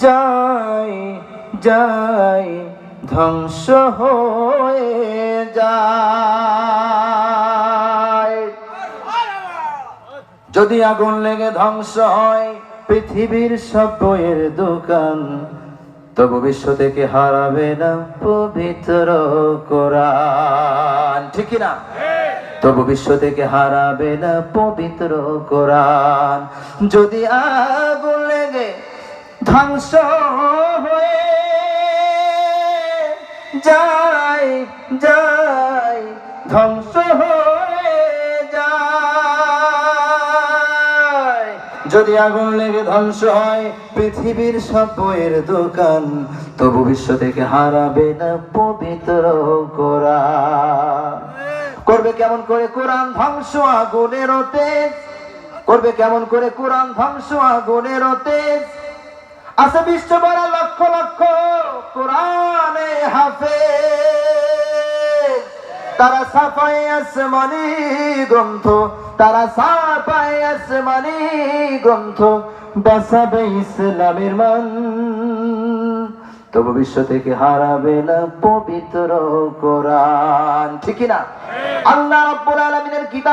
যাই যাই ধ্বংস হয়ে যায়। যদি আগুন লেগে ধ্বংস হয়, পৃথিবীর সব বইয়ের দোকান তবু বিশ্ব থেকে হারাবে না পবিত্র কোরআন। ঠিক না? তবু বিশ্ব থেকে হারাবে না পবিত্র কোরআন। যদি আগুন লেগে ধ্বংস হয়ে যাই যাই ধ্বংস হয়ে যায়। যদি আগুন লেগে ধ্বংস হয়, পৃথিবীর সব বইয়ের দোকান তবু বিশ্ব থেকে হারাবে না পবিত্র কোরআন। করবে কেমন করে কোরআন ধ্বংস আগুনের তেজ করবে কেমন করে কোরআন ধ্বংস আগুনের তেজ আছে বিশ্ব বড় লক্ষ লক্ষ কোরআনে হাফে তারা সাফাই আসমানি গ্রন্থ, তারা সাফাই আসমানি গ্রন্থ বাসাবে ইসলামের মান। তবু বিশ্ব থেকে হারাবে না পবিত্র কোরআন। ঠিক না আল্লাহ রাব্বুল আলামিনের কিতাব